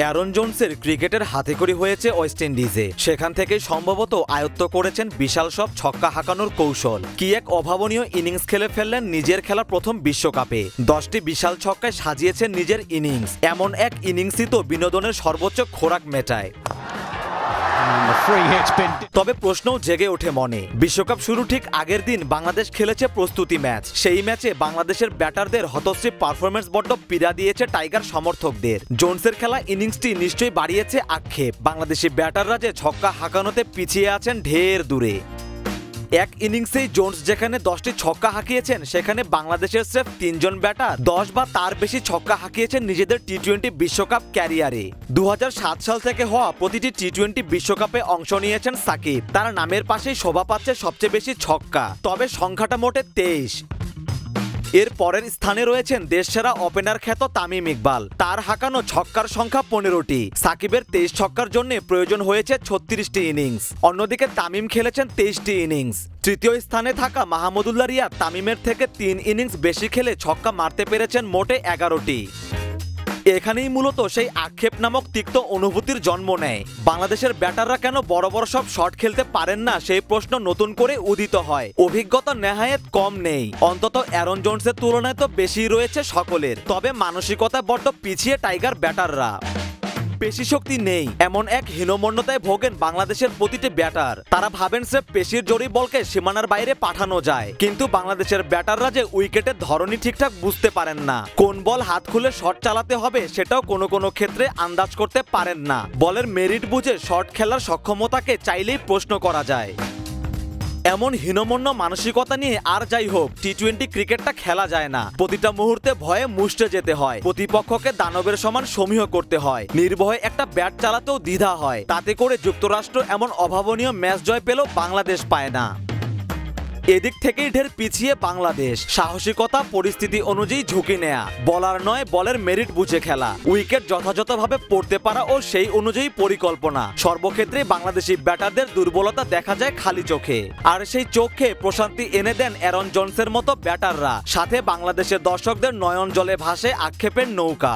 Aaron জোনসের ক্রিকেটের হাতে করি হয়েছে ওয়েস্ট ইন্ডিজে সেখান থেকে সম্ভবত আয়ত্ত করেছেন বিশাল সব ছক্কা হাঁকানোর কৌশল। কি এক অভাবনীয় ইনিংস খেলে ফেললেন নিজের খেলা প্রথম বিশ্বকাপে। দশটি বিশাল ছক্কায় সাজিয়েছেন নিজের ইনিংস। এমন এক ইনিংসই তো বিনোদনের সর্বোচ্চ খোরাক মেটায়। তবে প্রশ্ন জেগে ওঠে মনে। বিশ্বকাপ শুরু ঠিক আগের দিন বাংলাদেশ খেলেছে প্রস্তুতি ম্যাচ। সেই ম্যাচে বাংলাদেশের ব্যাটারদের হতশ্রী পারফরমেন্স বড্ড পীড়া দিয়েছে টাইগার সমর্থকদের। জোনসের খেলা ইনিংসটি নিশ্চয়ই বাড়িয়েছে আক্ষেপ। বাংলাদেশি ব্যাটাররা যে ছক্কা হাঁকানোতে পিছিয়ে আছেন ঢের দূরে। এক ইনিংসেই জোনস যেখানে দশটি ছক্কা হাঁকিয়েছেন, সেখানে বাংলাদেশের স্রেফ তিনজন ব্যাটার, দশ বা তার বেশি ছক্কা হাঁকিয়েছেন নিজেদের টি টোয়েন্টি বিশ্বকাপ ক্যারিয়ারে। দু হাজার সাত সাল থেকে হওয়া প্রতিটি টি টোয়েন্টি বিশ্বকাপে অংশ নিয়েছেন সাকিব। তার নামের পাশেই শোভা পাচ্ছে সবচেয়ে বেশি ছক্কা। তবে সংখ্যাটা মোটে তেইশ। এর পরের স্থানে রয়েছেন দেশসেরা ওপেনার খ্যাত তামিম ইকবাল। তার হাঁকানো ছক্কার সংখ্যা পনেরোটি। সাকিবের তেইশ ছক্কার জন্য প্রয়োজন হয়েছে ছত্রিশটি ইনিংস অন্যদিকে তামিম খেলেছেন তেইশটি ইনিংস তৃতীয় স্থানে থাকা মাহমুদুল্লাহ রিয়া তামিমের থেকে তিন ইনিংস বেশি খেলে ছক্কা মারতে পেরেছেন মোটে এগারোটি। এখানেই মূলত সেই আক্ষেপ নামক তিক্ত অনুভূতির জন্ম নেয়। বাংলাদেশের ব্যাটাররা কেন বড় বড় সব শট খেলতে পারেন না সেই প্রশ্ন নতুন করে উদিত হয়। অভিজ্ঞতা নেহায়েত কম নেই। অন্তত অ্যারন জোনসের তুলনায় তো বেশি রয়েছে সকলের। তবে মানসিকতা বড্ড পিছিয়ে টাইগার ব্যাটাররা। পেশি শক্তি নেই। এমন এক হীনমন্যতায় ভোগেন বাংলাদেশের প্রতিটি ব্যাটার। তারা ভাবেন সে পেশির জড়ি বলকে সীমানার বাইরে পাঠানো যায়। কিন্তু বাংলাদেশের ব্যাটাররা যে উইকেটের ধরনই ঠিকঠাক বুঝতে পারেন না। কোন বল হাত খুলে শট চালাতে হবে সেটাও কোনো কোনো ক্ষেত্রে আন্দাজ করতে পারেন না। বলের মেরিট বুঝে শট খেলার সক্ষমতাকে চাইলেই প্রশ্ন করা যায়। এমন হীনমন্য মানসিকতা নিয়ে আর যাই হোক টি টোয়েন্টি ক্রিকেটটা খেলা যায় না। প্রতিটা মুহূর্তে ভয়ে মুষ্টে যেতে হয়। প্রতিপক্ষকে দানবের সমান সমীহ করতে হয়। নির্ভয়ে একটা ব্যাট চালাতেও দ্বিধা হয়। তাতে করে যুক্তরাষ্ট্র এমন অভাবনীয় ম্যাচ জয় পেলেও বাংলাদেশ পায় না। এদিক থেকেই ঢের পিছিয়ে বাংলাদেশ। সাহসিকতা, পরিস্থিতি অনুযায়ী ঝুঁকি নেয়া। বলার নয়, বলের মেরিট বুঝে খেলা। উইকেট যথাযথভাবে পড়তে পারা ও সেই অনুযায়ী পরিকল্পনা। সর্বক্ষেত্রে বাংলাদেশি ব্যাটারদের দুর্বলতা দেখা যায় খালি চোখে। আর সেই চোখে প্রশান্তি এনে দেন অ্যারন জনসের মতো ব্যাটাররা। সাথে বাংলাদেশের দর্শকদের নয়ন জলে ভাসে আক্ষেপের নৌকা।